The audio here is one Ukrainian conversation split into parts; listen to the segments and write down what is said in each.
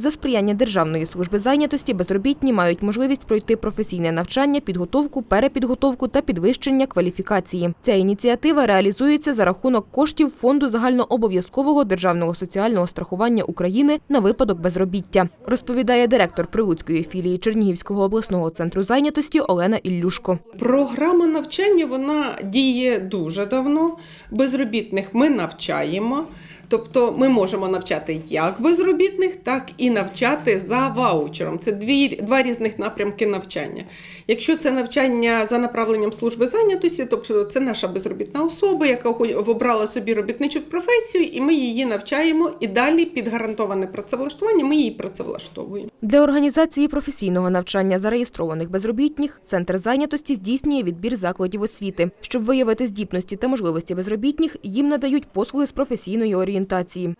За сприяння Державної служби зайнятості безробітні мають можливість пройти професійне навчання, підготовку, перепідготовку та підвищення кваліфікації. Ця ініціатива реалізується за рахунок коштів Фонду загальнообов'язкового державного соціального страхування України на випадок безробіття, розповідає директор Прилуцької філії Чернігівського обласного центру зайнятості Олена Іллюшко. Програма навчання вона діє дуже давно. Безробітних ми навчаємо. Тобто ми можемо навчати як безробітних, так і навчати за ваучером. Це дві, два різних напрямки навчання. Якщо це навчання за направленням служби зайнятості, тобто це наша безробітна особа, яка обрала собі робітничу професію, і ми її навчаємо і далі під гарантоване працевлаштування ми її працевлаштовуємо. Для організації професійного навчання зареєстрованих безробітних центр зайнятості здійснює відбір закладів освіти. Щоб виявити здібності та можливості безробітних, їм надають послуги з професійної орієнтації.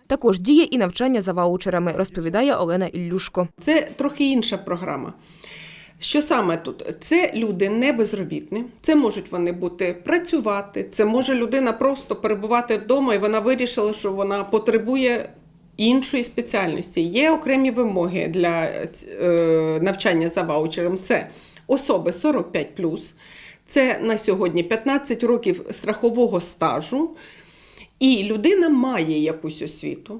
Також діє і навчання за ваучерами, розповідає Олена Іллюшко. Це трохи інша програма. Що саме тут? Це люди не безробітні, це можуть вони бути працювати, це може людина просто перебувати вдома, і вона вирішила, що вона потребує іншої спеціальності. Є окремі вимоги для е, навчання за ваучером. Це особи 45+, це на сьогодні 15 років страхового стажу, і людина має якусь освіту.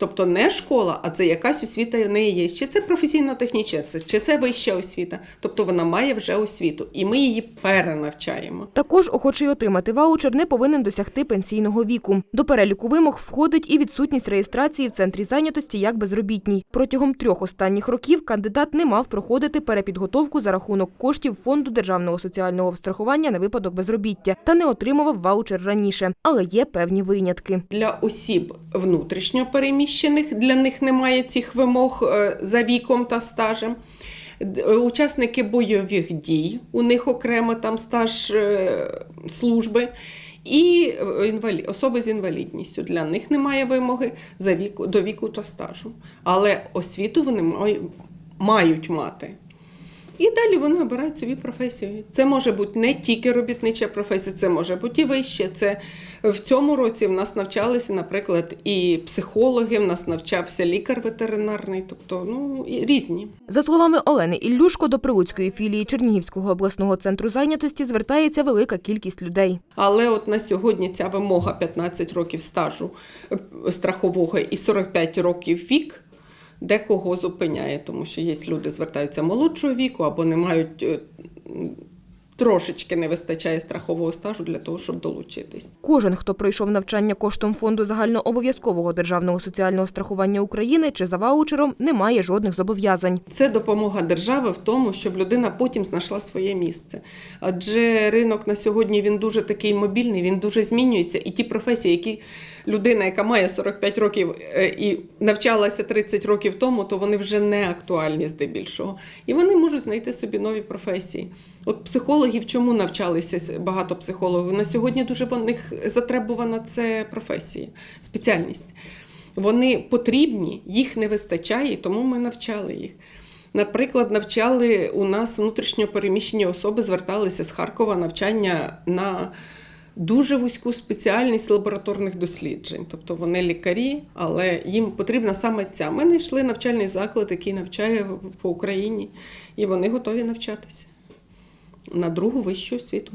Тобто не школа, а це якась освіта в неї є. Чи це професійно-технічна, чи це вища освіта. Тобто вона має вже освіту, і ми її перенавчаємо. Також охочий отримати ваучер не повинен досягти пенсійного віку. До переліку вимог входить і відсутність реєстрації в центрі зайнятості як безробітній. Протягом трьох останніх років кандидат не мав проходити перепідготовку за рахунок коштів Фонду державного соціального страхування на випадок безробіття та не отримував ваучер раніше. Але є певні винятки. Для осіб внутрішньо переміщених для них немає цих вимог е, за віком та стажем. Е, Учасники бойових дій, у них окремо там стаж е, служби. І особи з інвалідністю для них немає вимоги за віку, до віку та стажу. Але освіту вони мають мати. І далі вони обирають собі професію. Це може бути не тільки робітнича професія, це може бути і вище. Це в цьому році в нас навчалися, наприклад, і психологи, в нас навчався лікар ветеринарний, тобто ну і різні. За словами Олени Іллюшко, до Прилуцької філії Чернігівського обласного центру зайнятості звертається велика кількість людей. Але от на сьогодні ця вимога 15 років стажу е, страхового і 45 років вік. Декого зупиняє, тому що є люди звертаються молодшого віку або не мають е, трошечки не вистачає страхового стажу для того, щоб долучитись. Кожен, хто пройшов навчання коштом фонду загальнообов'язкового державного соціального страхування України чи за ваучером, не має жодних зобов'язань. Це допомога держави в тому, щоб людина потім знайшла своє місце. Адже ринок на сьогодні він дуже такий мобільний, він дуже змінюється. І ті професії, які людина, яка має 45 років е, і навчалася 30 років тому, то вони вже не актуальні здебільшого. І вони можуть знайти собі нові професії. От психологів чому навчалися багато психологів? На сьогодні дуже в них затребувана це професія, спеціальність. Вони потрібні, їх не вистачає, тому ми навчали їх. Наприклад, навчали у нас внутрішньо переміщені особи, зверталися з Харкова навчання на дуже вузьку спеціальність лабораторних досліджень. Тобто вони лікарі, але їм потрібна саме ця. Ми знайшли навчальний заклад, який навчає по Україні, і вони готові навчатися на другу вищу освіту.